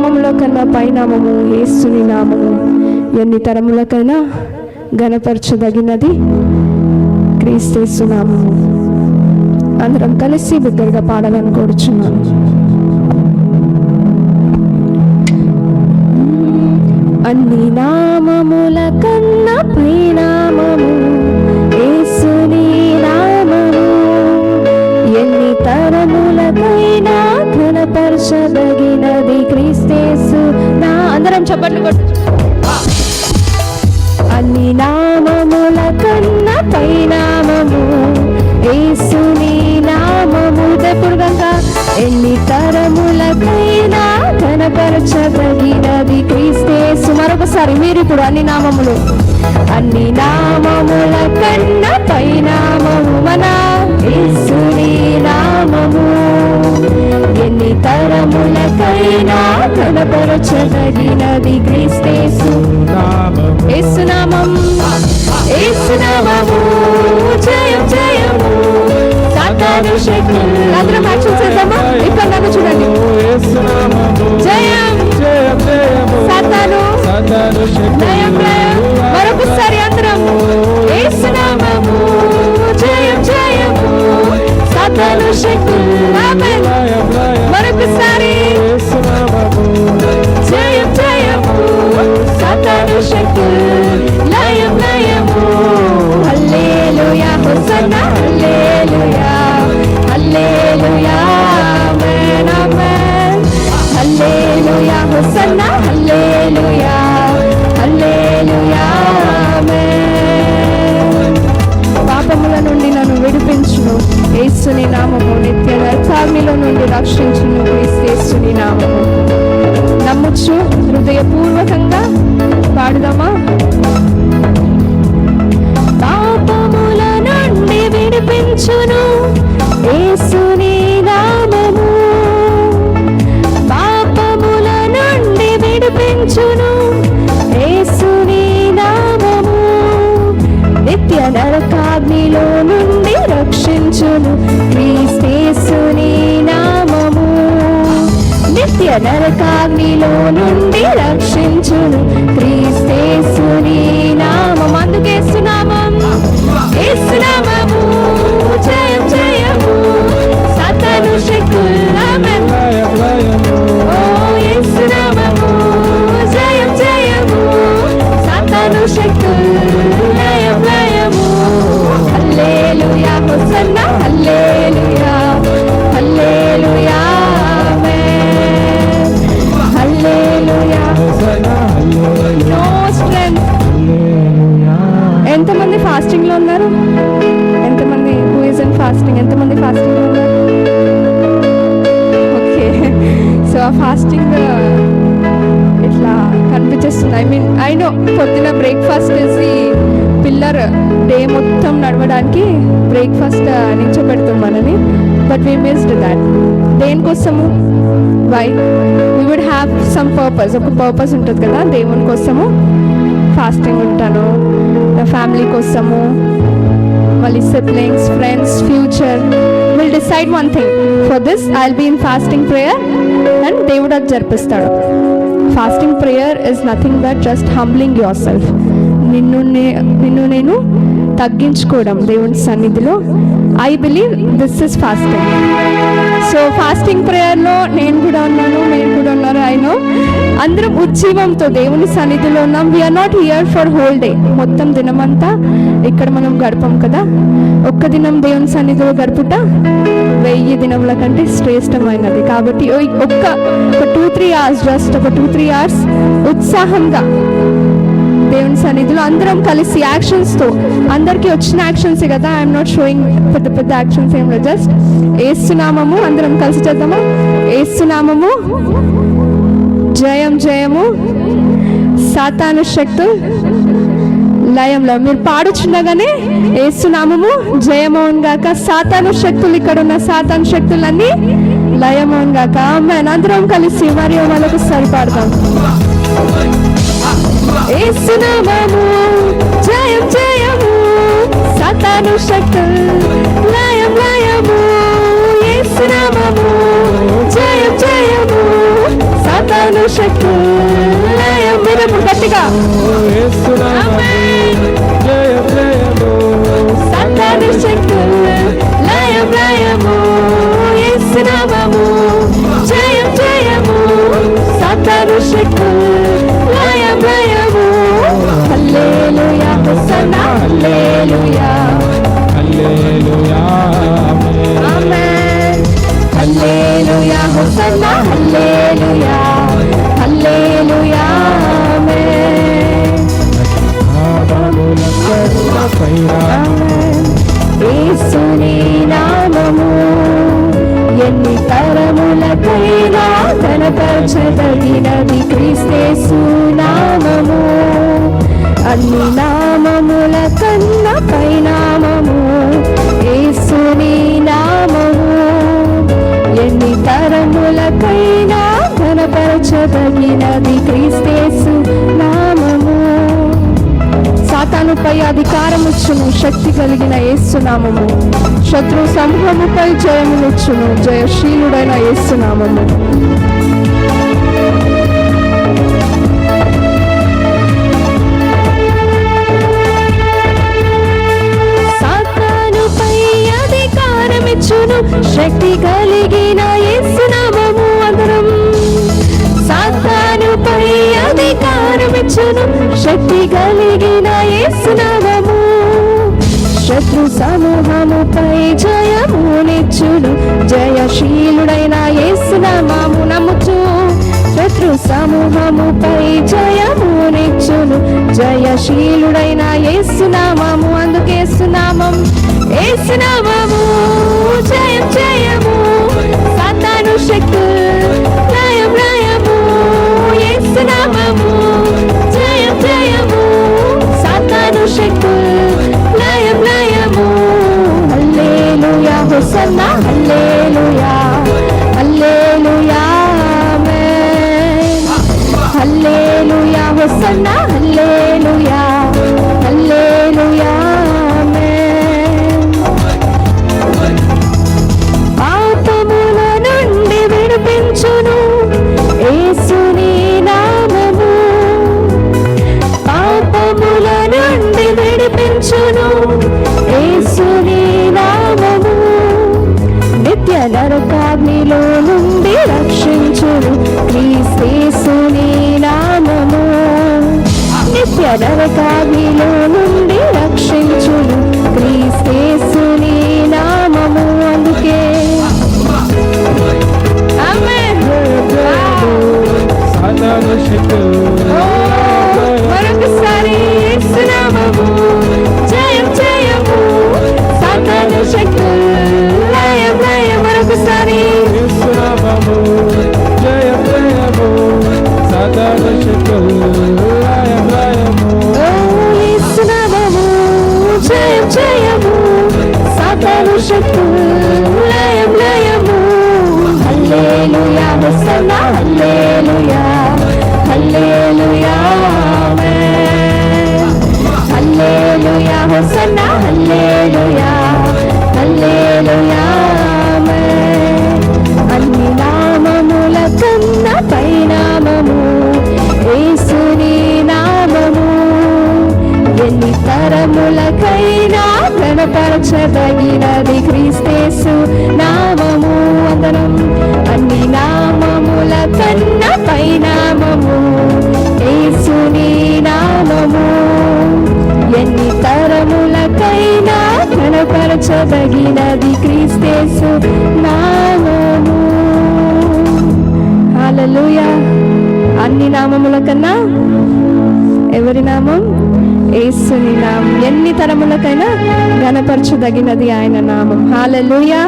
నామంలో కన్నా పైనామము ఏసుని నామము. ఎన్ని తరములకైనా గనపరచదగినది క్రీస్తేసు నామము అందరం కలిసి బిగ్గరగా పాడాలని కోరుచున్నాను. అన్ని నామముల కన్నా పైనామము ఏసుని నామము. ఎన్ని తరములకైనా ఘనపరచదగినది క్రీస్తేసు నా అందరం చప్పట్లు కొట్టు. అన్ని నామముల కన్నా పై పైనామము యేసుని నామము దెప్పుడుగా ఎన్ని తరములకైనా కనపరచదగినది క్రీస్తేసు మరొకసారి మీరు ఇప్పుడు అన్ని నామములు. అన్ని నామముల కన్నా పై ఎన్ని తరములకైనా కనపరచదగినది క్రీస్తేసు. ఏసునామం ఏసునామము. జయం జయము. సాతాను శక్తులు అందరం యాక్షన్ చేద్దామా ఇక్కడ నన్ను చూడండి జయం సాతాను జయం జయం. మరొకసారి అందరం ఏసునామము. జయం జయము. సాతాను శక్తులు ఆమేన్ హల్లెలూయా హల్లేలుయా హల్లేలుయా పాపముల నుండి నన్ను విడిపించును. ఏసుని నామము నిత్య నరకాగ్నిలో నుండి రక్షించును. క్రీస్తేసుని నామము. నమ్ముచ్చు హృదయపూర్వకంగా పాడుదాం నిత్య నరకాగ్నిలో నుండి రక్షించును క్రీస్తేసుని నామము. నిత్య నరకాగ్నిలో నుండి రక్షించును క్రీస్తేసుని నామం అందుకేస్తున్నామం ఏసునామము మార్నింగ్ ఇట్లా కనిపించేస్తుంది. ఐ మీన్ ఐ నో పొద్దున బ్రేక్ఫాస్ట్ చేసి పిల్లర్ డే మొత్తం నడవడానికి బ్రేక్ఫాస్ట్ uh, నిల్చోబెడతాం మనని. But we missed that దేనికోసము? Why we would have some purpose ఒక పర్పస్ ఉంటుంది కదా దేవుని కోసము. ఫాస్టింగ్ ఉంటాను. నా ఫ్యామిలీ కోసము. మళ్ళీ siblings friends future will decide one thing for this I will be in fasting prayer and దేవుడు అది జరిపిస్తాడు fasting prayer is nothing but just humbling yourself నిన్ను నిన్ను నేను తగ్గించుకోవడం దేవుని సన్నిధిలో. I believe this is fasting so fasting ప్రేయర్లో నేను కూడా ఉన్నాను మీరు కూడా ఉన్నారు ఆయన అందరం ఉజ్జీవంతో దేవుని సన్నిధిలో ఉన్నాం. We are not here for whole day మొత్తం దినమంతా ఇక్కడ మనం గడపం కదా. ఒక్క దినం దేవుని సన్నిధిలో గడుపుట వెయ్యి దినముల కంటే శ్రేష్టమైనది. కాబట్టి ఒక్క ఒక టూ త్రీ అవర్స్ జస్ట్ ఒక టూ త్రీ అవర్స్ ఉత్సాహంగా దేవుని సన్నిధిలో అందరం కలిసి యాక్షన్స్తో అందరికీ వచ్చిన యాక్షన్స్ కదా? ఐఎమ్ నాట్ షోయింగ్ పెద్ద పెద్ద యాక్షన్స్ ఏం లేదు. జస్ట్ ఏసునామము అందరం కలిసి చేద్దాము? ఏస్తున్నామము జయం జయము సాతాను శక్తులు లయంలో. మీరు పాడుచుండగానే ఏసునామము జయమోహన్ గాక సాతాను శక్తులు ఇక్కడ ఉన్న సాతాను శక్తులన్నీ లయమోహన్ గాక. ఆమెన్ అందరం కలిసి మరియు మనకు సరిపడతాం ఏసునామము జయం జయము సాతాను శక్తులు లయం లయము. ఏసునామము జయం జయము సాతాను సాతాను లయం మీరు ఇప్పుడు గట్టిగా. జయం జయము లయం లయము. ఏసునామము జయం జయము సాతాను శక్తి లయం లయము. పైన నామము ఎన్ని తరములకైనా కనపరచదగినది క్రీస్తేసు నామము. అన్ని నామముల కన్న పైనామము యేసుని నామము. ఎన్ని తరములకైనా కనపరచదగినది క్రీస్తేసు సాతానుపై అధికారముచ్చును శక్తి కలిగిన ఏస్తున్నామము శత్రు సమూహముపై జయమునిచ్చును జయశీలుడైన ఏస్తున్నామము ఇచ్చును శక్తి కలిగిన యేసునామము అందరం సాతానుపై అధికారం ఇచ్చును శక్తి కలిగిన శత్రు సమూహముపై జయమునిచ్చును. జయశీలుడైన యేసునామము నమ్ముచు. శత్రు సమూహముపై జయమునిచ్చును. జయశీలుడైన యేసునామము అందుకే సునామం యేసునామము జయం జయము. సాతాను శక్తి నరకాగ్నిలో నుండి రక్షించును క్రీస్తేసుని నామము. నిత్య నరకాగ్నిలో నుండి రక్షించును క్రీస్తేసుని నామము అందుకే. ఆమేన్ Oh, గణపరచదగినది క్రీస్తేసు నామము అందరం అన్ని నామముల కన్న పైనామము. యేసుని నామము. ఎన్ని తరములకైనా కనపరచదగినది క్రీస్తేసు నామము. అలలుయ అన్ని నామముల కన్నా ఎవరి నామం? ఏసుని నామం. ఎన్ని తరములకైనా గణపరచదగినది ఆయన నామం. హాలలుయా